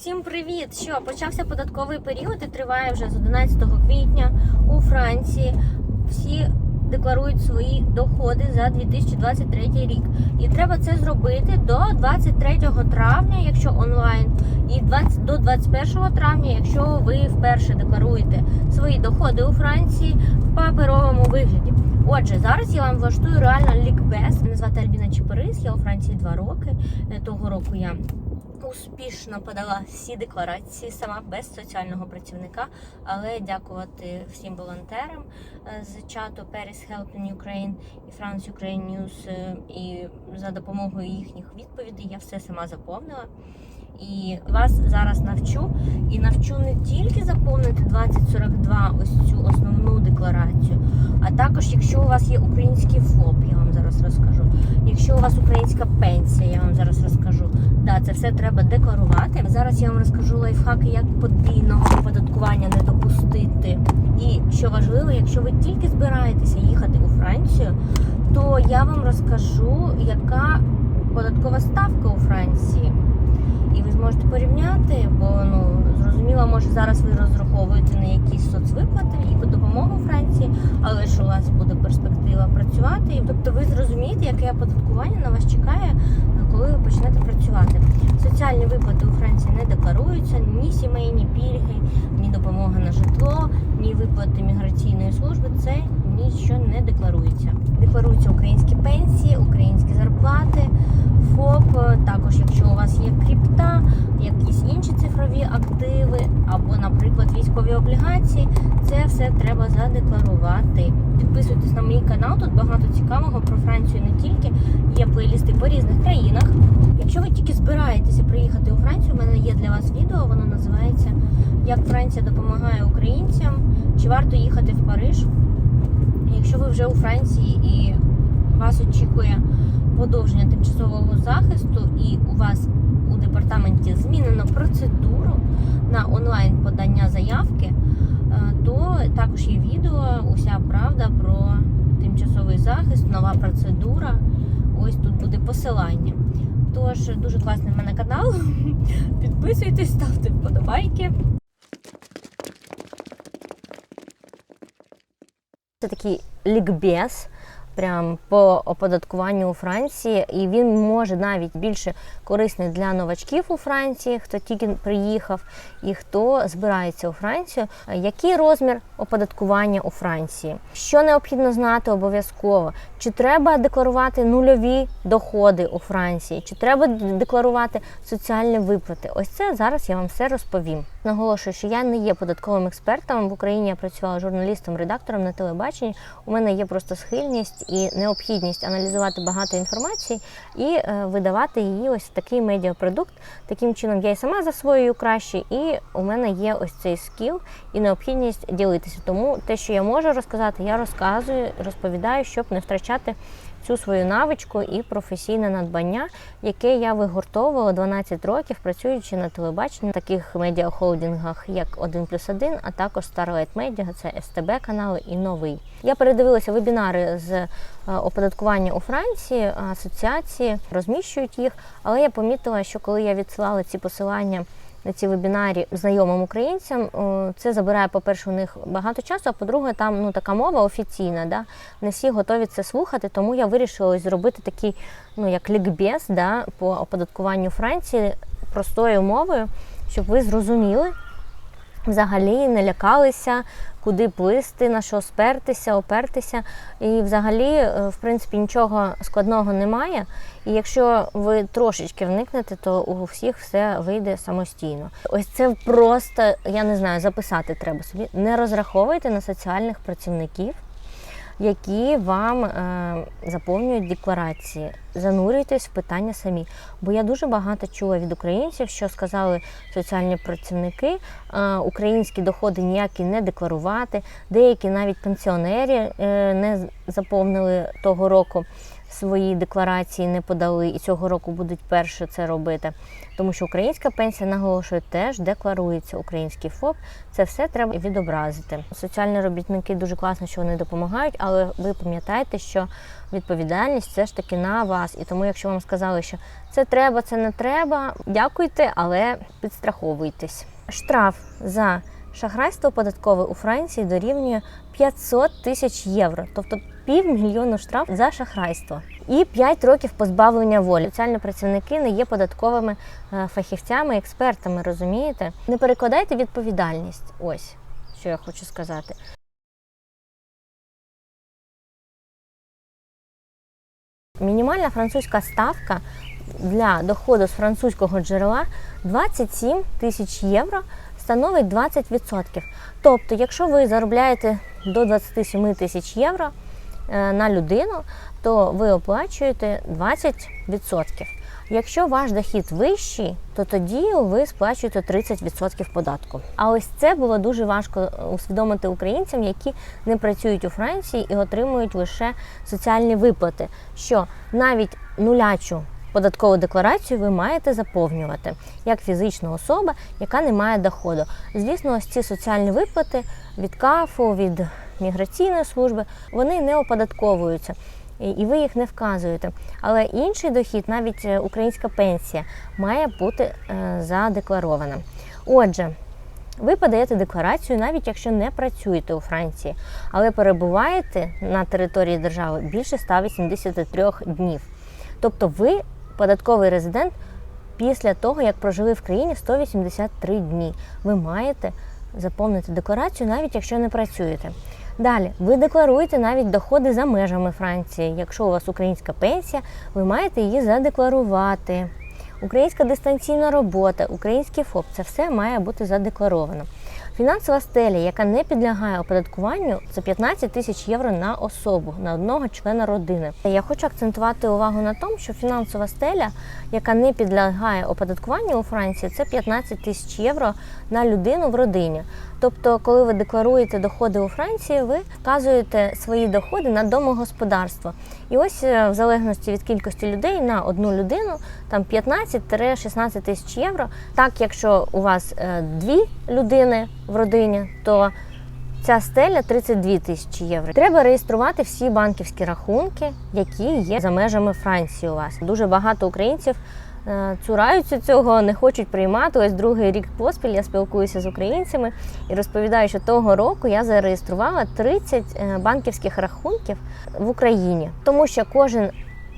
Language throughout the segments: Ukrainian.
Усім привіт! Що почався податковий період і триває вже з 11 квітня у Франції. Всі декларують свої доходи за 2023 рік. І треба це зробити до 23 травня, якщо онлайн, і 20, до 21 травня, якщо ви вперше декларуєте свої доходи у Франції в паперовому вигляді. Отже, зараз я вам влаштую реально лікбез. Мене звати Альбіна Чепарис, я у Франції два роки. Е, Того року я успішно подала всі декларації сама без соціального працівника, але дякувати всім волонтерам е, з чату Paris Helping Ukraine і France Ukraine News е, і за допомогою їхніх відповідей я все сама заповнила. І вас зараз навчу і навчу не тільки заповнити 2042 ось цю основну декларацію, а також, якщо у вас є український ФОП, я вам зараз розкажу. Якщо у вас українська пенсія, я вам зараз розкажу. Да, це все треба декларувати. Зараз я вам розкажу лайфхаки, як подвійного оподаткування не допустити. І що важливо, якщо ви тільки збираєтеся їхати у Францію, то я вам розкажу, яка податкова ставка у Франції. І ви зможете порівняти, бо ну зрозуміло, може зараз ви розраховуєте на якісь соцвиплати і по допомогу Франції, але ж у вас буде перспектива працювати. І, Тобто ви зрозумієте, яке оподаткування на вас чекає, коли ви почнете працювати. Соціальні виплати у Франції не декларуються, ні сімейні пільги, ні допомога на житло, ні виплати міграційної служби. Це нічого не декларується. Декларуються українські пенсії, українські зарплати. ФОП, також якщо у вас є крипта, якісь інші цифрові активи, або, наприклад, військові облігації, це все треба задекларувати. Підписуйтесь на мій канал, тут багато цікавого про Францію не тільки. Є плейлісти по різних країнах. Якщо ви тільки збираєтеся приїхати у Францію, у мене є для вас відео, воно називається Як Франція допомагає українцям, чи варто їхати в Париж. Якщо ви вже у Франції і вас очікує подовження тимчасового захисту, і у вас у департаменті змінено процедуру на онлайн подання заявки, е, то також є відео, уся правда про тимчасовий захист, нова процедура. Ось тут буде посилання. Тож дуже класний в мене канал. Підписуйтесь, ставте вподобайки. Це такий лікбез прям по оподаткуванню у Франції, і він може навіть більше корисний для новачків у Франції, хто тільки приїхав і хто збирається у Францію. Який розмір оподаткування у Франції? Що необхідно знати обов'язково? Чи треба декларувати нульові доходи у Франції? Чи треба декларувати соціальні виплати? Ось це зараз я вам все розповім. Наголошую, що я не є податковим експертом. В Україні я працювала журналістом, редактором на телебаченні. У мене є просто схильність і необхідність аналізувати багато інформації і е, видавати її ось такий медіапродукт. Таким чином я і сама засвоюю краще, і у мене є ось цей скіл і необхідність ділитися. Тому те, що я можу розказати, я розказую, розповідаю, щоб не втрачати цю свою навичку і професійне надбання, яке я вигуртовувала 12 років, працюючи на телебаченні, таких медіахолдингах, як 1 плюс 1, а також Starlight Media, це СТБ канали і новий. Я передивилася вебінари з е, оподаткування у Франції, асоціації розміщують їх, але я помітила, що коли я відсилала ці посилання. На ці вебінарі знайомим українцям це забирає, по-перше, у них багато часу, а по-друге, там ну така мова офіційна. Да? Не всі готові це слухати, тому я вирішила зробити такий, ну як лікбез да, по оподаткуванню Франції простою мовою, щоб ви зрозуміли, взагалі не лякалися, куди плисти, на що спертися, опертися. І взагалі, е, в принципі, нічого складного немає. І якщо ви трошечки вникнете, то у всіх все вийде самостійно. Ось це просто, я не знаю, записати треба собі. Не розраховуйте на соціальних працівників. Які вам е, заповнюють декларації, занурюйтесь в питання самі. Бо я дуже багато чула від українців, що сказали соціальні працівники, е, українські доходи ніякі не декларувати. Деякі навіть пенсіонери е, не заповнили того року свої декларації не подали, і цього року будуть перше це робити. Тому що українська пенсія наголошую теж декларується український ФОП. Це все треба відобразити. Соціальні робітники дуже класно, що вони допомагають, але ви пам'ятаєте, що відповідальність все ж таки на вас. І тому, якщо вам сказали, що це треба, це не треба, дякуйте, але підстраховуйтесь. Штраф за шахрайство податкове у Франції дорівнює 500 тисяч євро, тобто півмільйону штраф за шахрайство. І 5 років позбавлення волі. Соціальні працівники не є податковими е, фахівцями, експертами, розумієте? Не перекладайте відповідальність. Ось що я хочу сказати. Мінімальна французька ставка для доходу з французького джерела 27 тисяч євро становить 20%. Тобто, якщо ви заробляєте до 27 тисяч євро е, на людину, то ви оплачуєте 20%. Якщо ваш дохід вищий, то тоді ви сплачуєте 30% податку. А ось це було дуже важко усвідомити українцям, які не працюють у Франції і отримують лише соціальні виплати. Що навіть нулячу податкову декларацію ви маєте заповнювати як фізична особа, яка не має доходу. Звісно, ось ці соціальні виплати від КАФу, від міграційної служби, вони не оподатковуються. І ви їх не вказуєте. Але інший дохід, навіть е, українська пенсія, має бути е, задекларована. Отже, ви подаєте декларацію, навіть якщо не працюєте у Франції, але перебуваєте на території держави більше 183 днів. Тобто ви податковий резидент після того, як прожили в країні 183 дні. Ви маєте заповнити декларацію, навіть якщо не працюєте. Далі, ви декларуєте навіть доходи за межами Франції. Якщо у вас українська пенсія, ви маєте її задекларувати. Українська дистанційна робота, український ФОП це все має бути задекларовано. Фінансова стеля, яка не підлягає оподаткуванню, це 15 тисяч євро на особу, на одного члена родини. Я хочу акцентувати увагу на тому, що фінансова стеля, яка не підлягає оподаткуванню у Франції, це 15 тисяч євро на людину в родині. Тобто, коли ви декларуєте доходи у Франції, ви вказуєте свої доходи на домогосподарство. І ось е, в залежності від кількості людей на одну людину там 15-16 тисяч євро. Так, якщо у вас е, дві людини в родині, то ця стеля 32 тисячі євро. Треба реєструвати всі банківські рахунки, які є за межами Франції. У вас дуже багато українців. Е, Цураються цього, не хочуть приймати. Ось другий рік поспіль я спілкуюся з українцями і розповідаю, що того року я зареєструвала 30 е, банківських рахунків в Україні, тому що кожен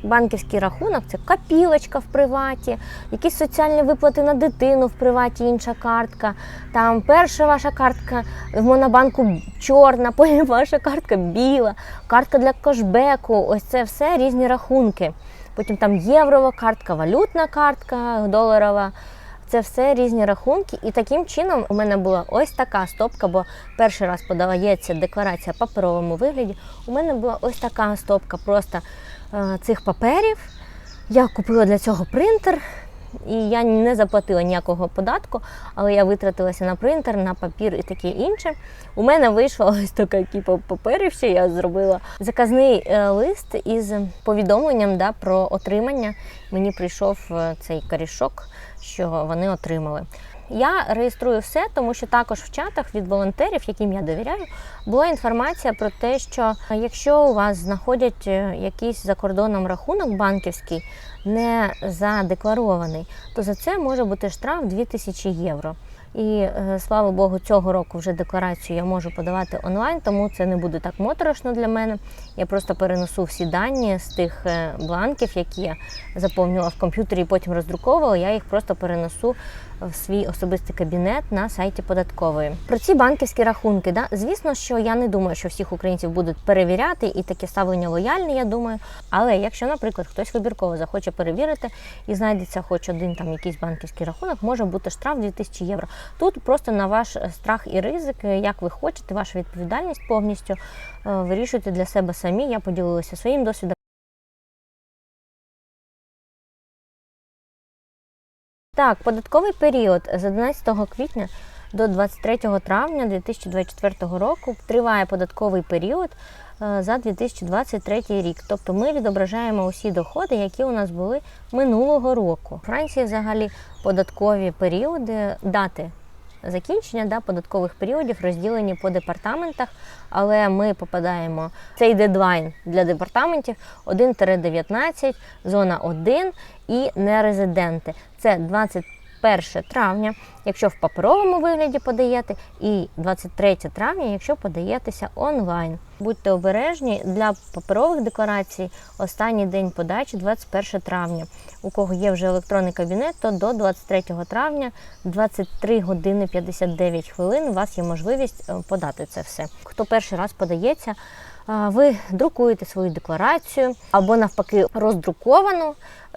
банківський рахунок це копілочка в приваті, якісь соціальні виплати на дитину в приваті, інша картка. Там перша ваша картка в Монобанку чорна, потім ваша картка біла, картка для кешбеку. Ось це все різні рахунки. Потім там єврова картка, валютна картка доларова. Це все різні рахунки, і таким чином у мене була ось така стопка, бо перший раз подається декларація в паперовому вигляді. У мене була ось така стопка просто е, цих паперів. Я купила для цього принтер, і я не заплатила ніякого податку, але я витратилася на принтер, на папір і таке інше. У мене вийшла ось така кіпа паперів, ще я зробила заказний е, лист із повідомленням да, про отримання. Мені прийшов е, цей корішок, що вони отримали. Я реєструю все, тому що також в чатах від волонтерів, яким я довіряю, була інформація про те, що якщо у вас знаходять е, якийсь за кордоном рахунок банківський, не задекларований, то за це може бути штраф 2000 євро. І е, слава Богу, цього року вже декларацію я можу подавати онлайн, тому це не буде так моторошно для мене. Я просто перенесу всі дані з тих е, бланків, які я заповнювала в комп'ютері і потім роздруковувала. Я їх просто перенесу в свій особистий кабінет на сайті податкової. Про ці банківські рахунки, да, звісно, що я не думаю, що всіх українців будуть перевіряти, і таке ставлення лояльне, я думаю. Але якщо, наприклад, хтось вибірково захоче перевірити і знайдеться хоч один там якийсь банківський рахунок, може бути штраф 2000 євро. Тут просто на ваш страх і ризик, як ви хочете, ваша відповідальність повністю е, вирішуйте для себе самі. Я поділилася своїм досвідом. Так, податковий період з 11 квітня до 23 травня 2024 року триває податковий період е, за 2023 рік. Тобто ми відображаємо усі доходи, які у нас були минулого року. У Франції взагалі податкові періоди, дати закінчення да, податкових періодів розділені по департаментах, але ми попадаємо в цей дедлайн для департаментів 1-19, зона 1 і нерезиденти. Це 21 травня, якщо в паперовому вигляді подаєте, і 23 травня, якщо подаєтеся онлайн. Будьте обережні для паперових декларацій. Останній день подачі 21 травня. У кого є вже електронний кабінет, то до 23 травня, 23 години 59 хвилин. У вас є можливість е, подати це все. Хто перший раз подається, ви друкуєте свою декларацію або навпаки роздруковану,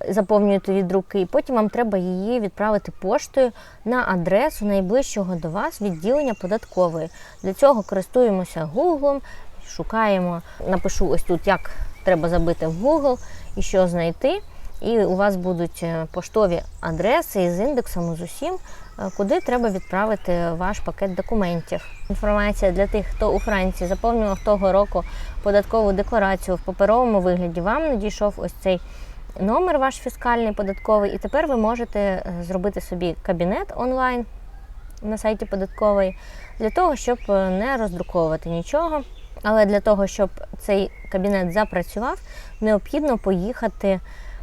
заповнюєте від руки, і потім вам треба її відправити поштою на адресу найближчого до вас відділення податкової. Для цього користуємося Google, шукаємо, напишу ось тут, як треба забити в Google і що знайти. І у вас будуть е, поштові адреси з індексом з усім, е, куди треба відправити ваш пакет документів. Інформація для тих, хто у Франції заповнював того року податкову декларацію в паперовому вигляді. Вам надійшов ось цей номер, ваш фіскальний податковий, і тепер ви можете е, зробити собі кабінет онлайн на сайті податкової для того, щоб е, не роздруковувати нічого. Але для того, щоб цей кабінет запрацював, необхідно поїхати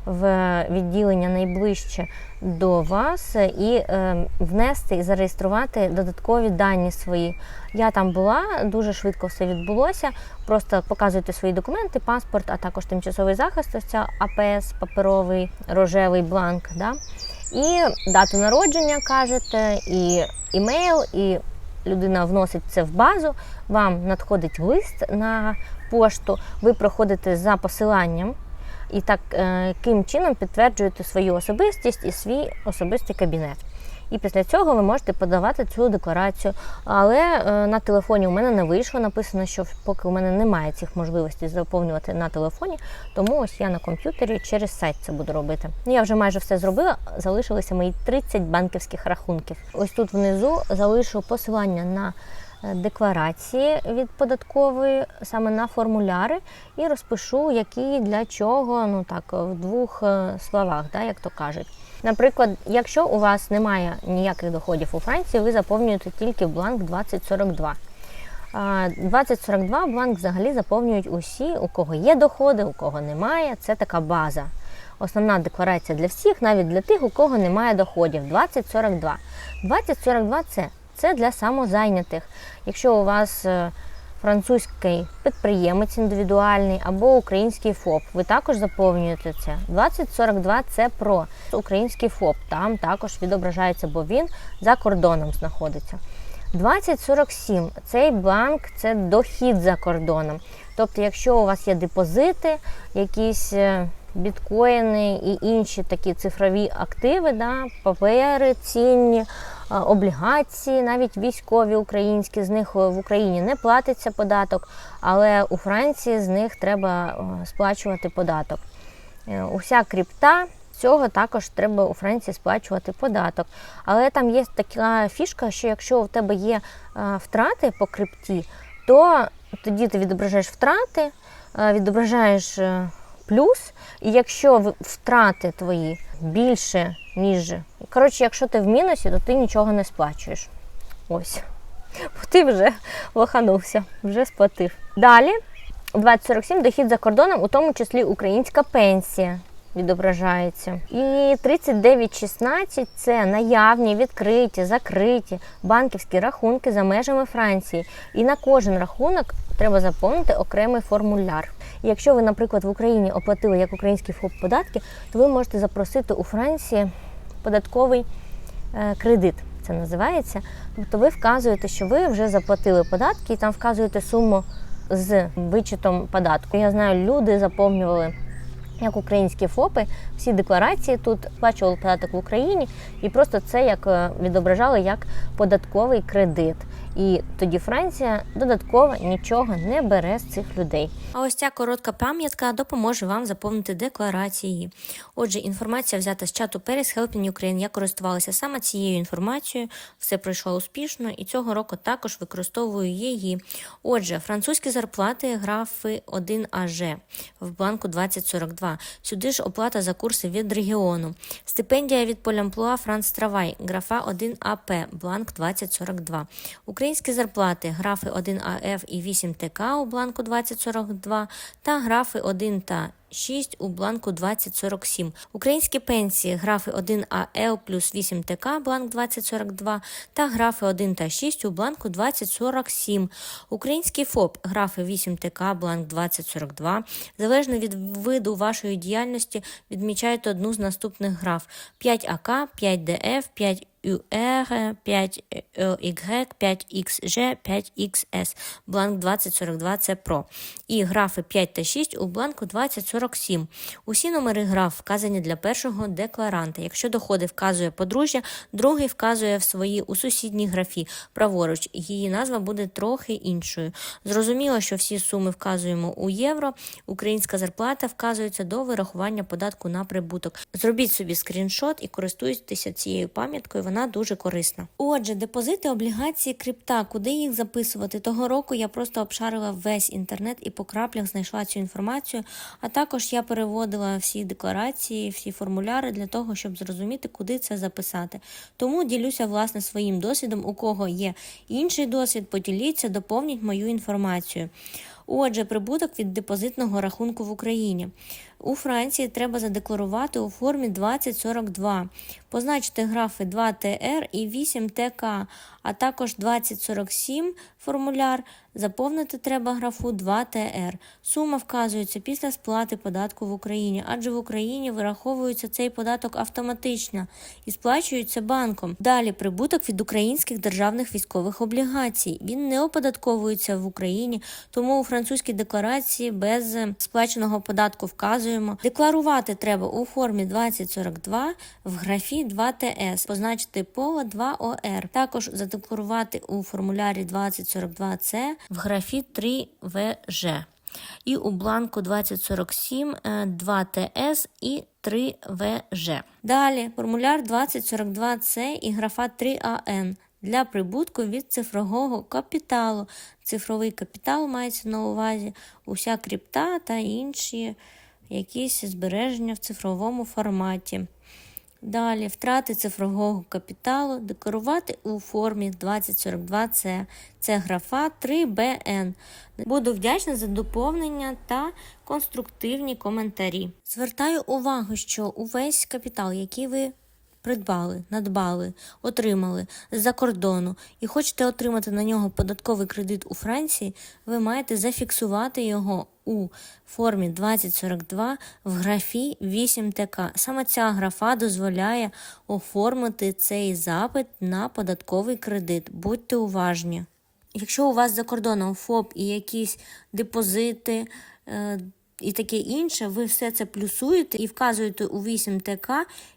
в відділення найближче до вас і е, внести і зареєструвати додаткові дані свої. Я там була, дуже швидко все відбулося. Просто показуєте свої документи, паспорт, а також тимчасовий захист, ось ця АПС, паперовий рожевий бланк. Да? І дату народження кажете, і імейл, і людина вносить це в базу, вам надходить лист на пошту, ви проходите за посиланням і таким чином підтверджуєте свою особистість і свій особистий кабінет. І після цього ви можете подавати цю декларацію. Але е, на телефоні у мене не вийшло. Написано, що поки у мене немає цих можливостей заповнювати на телефоні, тому ось я на комп'ютері через сайт це буду робити. Ну, Я вже майже все зробила. Залишилися мої 30 банківських рахунків. Ось тут внизу залишу посилання на е, декларації від податкової, саме на формуляри, і розпишу, які для чого, ну так, в двох е, словах, да, як то кажуть. Наприклад, якщо у вас немає ніяких доходів у Франції, ви заповнюєте тільки бланк 2042. 2042 бланк взагалі заповнюють усі, у кого є доходи, у кого немає. Це така база. Основна декларація для всіх, навіть для тих, у кого немає доходів. 2042. 2042 це, це для самозайнятих. Якщо у вас е, французький підприємець індивідуальний або український ФОП. Ви також заповнюєте це. 2042 це про український ФОП. Там також відображається, бо він за кордоном знаходиться. 2047 цей бланк це дохід за кордоном. Тобто, якщо у вас є депозити, якісь е, біткоїни і інші такі цифрові активи, да, папери цінні, е, облігації, навіть військові українські, з них в Україні не платиться податок, але у Франції з них треба е, сплачувати податок. Е, Уся крипта. Цього також треба у Франції сплачувати податок. Але там є така фішка, що якщо у тебе є е, втрати по крипті, то тоді ти відображаєш втрати, е, відображаєш е, плюс, і якщо втрати твої більше, ніж. Коротше, якщо ти в мінусі, то ти нічого не сплачуєш. Ось. Бо ти вже лоханувся, вже сплатив. Далі 2047 дохід за кордоном, у тому числі українська пенсія. Відображається. І 3916 це наявні, відкриті, закриті банківські рахунки за межами Франції. І на кожен рахунок треба заповнити окремий формуляр. І якщо ви, наприклад, в Україні оплатили як український ФОП податки, то ви можете запросити у Франції податковий е, кредит. Це називається. Тобто ви вказуєте, що ви вже заплатили податки, і там вказуєте суму з вичетом податку. Я знаю, люди заповнювали як українські ФОПи, всі декларації тут сплачували податок в Україні, і просто це як е, відображали як податковий кредит. І тоді Франція додатково нічого не бере з цих людей. А ось ця коротка пам'ятка допоможе вам заповнити декларації. Отже, інформація взята з чату Paris Helping Ukraine. Я користувалася саме цією інформацією, все пройшло успішно, і цього року також використовую її. Отже, французькі зарплати графи 1АЖ в бланку 2042. Сюди ж оплата за курси від регіону. Стипендія від Полямплуа Франц Травай, графа 1АП, бланк 2042. Українські зарплати графи 1АФ і 8ТК у бланку 2042 та графи 1 та 6 у бланку 2047. Українські пенсії графи 1АЛ плюс 8ТК бланк 2042 та графи 1 та 6 у бланку 2047. Український ФОП графи 8ТК бланк 2042. Залежно від виду вашої діяльності відмічаєте одну з наступних граф 5АК, 5ДФ, 5 UR, 5Y, 5XG, 5XS, бланк 2042 це ПРО. І графи 5 та 6 у бланку 2047. Усі номери граф вказані для першого декларанта. Якщо доходи вказує подружжя, другий вказує в своїй у сусідній графі праворуч. Її назва буде трохи іншою. Зрозуміло, що всі суми вказуємо у євро. Українська зарплата вказується до вирахування податку на прибуток. Зробіть собі скріншот і користуйтеся цією пам'яткою. Вона дуже корисна. Отже, депозити, облігації, крипта. Куди їх записувати? Того року я просто обшарила весь інтернет і по краплях знайшла цю інформацію. А також я переводила всі декларації, всі формуляри для того, щоб зрозуміти, куди це записати. Тому ділюся власне своїм досвідом. У кого є інший досвід, поділіться, доповніть мою інформацію. Отже, прибуток від депозитного рахунку в Україні. У Франції треба задекларувати у формі 2042. Позначити графи 2ТР і 8ТК, а також 2047 формуляр. Заповнити треба графу 2ТР. Сума вказується після сплати податку в Україні, адже в Україні вираховується цей податок автоматично і сплачується банком. Далі прибуток від українських державних військових облігацій. Він не оподатковується в Україні, тому у французькій декларації без сплаченого податку вказуємо. Декларувати треба у формі 2042 в графі 2ТС, позначити поле 2ОР. Також задекларувати у формулярі 2042С в графі 3ВЖ. І у бланку 2047 2ТС і 3ВЖ. Далі формуляр 2042С і графа 3АН для прибутку від цифрового капіталу. Цифровий капітал мається на увазі уся крипта та інші якісь збереження в цифровому форматі. Далі втрати цифрового капіталу декларувати у формі 2042С. Це графа 3БН. Буду вдячна за доповнення та конструктивні коментарі. Звертаю увагу, що увесь капітал, який ви придбали, надбали, отримали з-за кордону і хочете отримати на нього податковий кредит у Франції, ви маєте зафіксувати його у формі 2042 в графі 8ТК. Саме ця графа дозволяє оформити цей запит на податковий кредит. Будьте уважні. Якщо у вас за кордоном ФОП і якісь депозити, е, і таке інше, ви все це плюсуєте і вказуєте у 8 ТК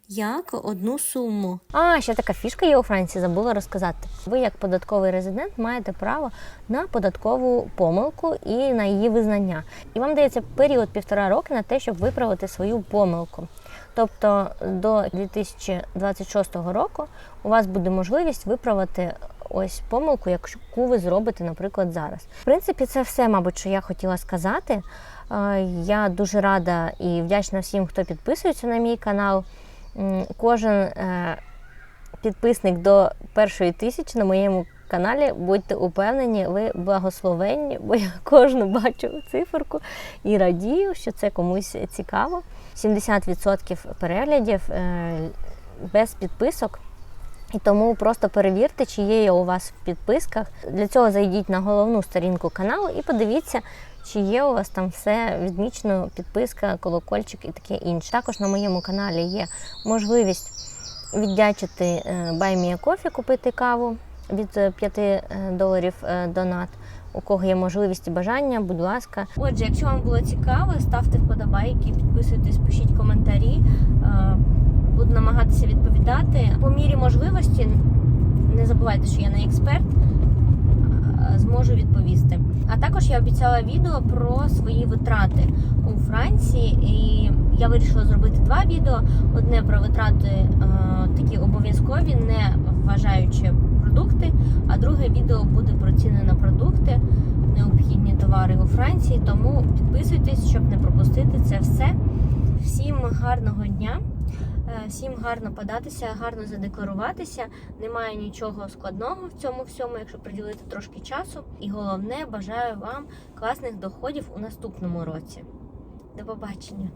як одну суму. А ще така фішка є у Франції, забула розказати. Ви, як податковий резидент, маєте право на податкову помилку і на її визнання. І вам дається період півтора роки на те, щоб виправити свою помилку. Тобто до 2026 року у вас буде можливість виправити ось помилку, яку ви зробите, наприклад, зараз. В принципі, це все, мабуть, що я хотіла сказати. Е, Я дуже рада і вдячна всім, хто підписується на мій канал. Кожен е, підписник до першої тисячі на моєму каналі, будьте упевнені, ви благословенні, бо я кожну бачу циферку і радію, що це комусь цікаво. 70% переглядів е, без підписок. І тому просто перевірте, чи є у вас в підписках. Для цього зайдіть на головну сторінку каналу і подивіться, чи є у вас там все відмічено, підписка, колокольчик і таке інше. Також на моєму каналі є можливість віддячити е, Buy кофі, купити каву від 5 доларів е, донат. У кого є можливість і бажання, будь ласка. Отже, якщо вам було цікаво, ставте вподобайки, підписуйтесь, пишіть коментарі. Буду намагатися відповідати по мірі можливості. Не забувайте, що я не експерт. зможу відповісти. А також я обіцяла відео про свої витрати у Франції, і я вирішила зробити два відео: одне про витрати е, такі обов'язкові, не вважаючи продукти, а друге відео буде про ціни на продукти, необхідні товари у Франції. Тому підписуйтесь, щоб не пропустити це все. Всім гарного дня! Е, Всім гарно податися, гарно задекларуватися. Немає нічого складного в цьому всьому, якщо приділити трошки часу. І головне, бажаю вам класних доходів у наступному році. До побачення!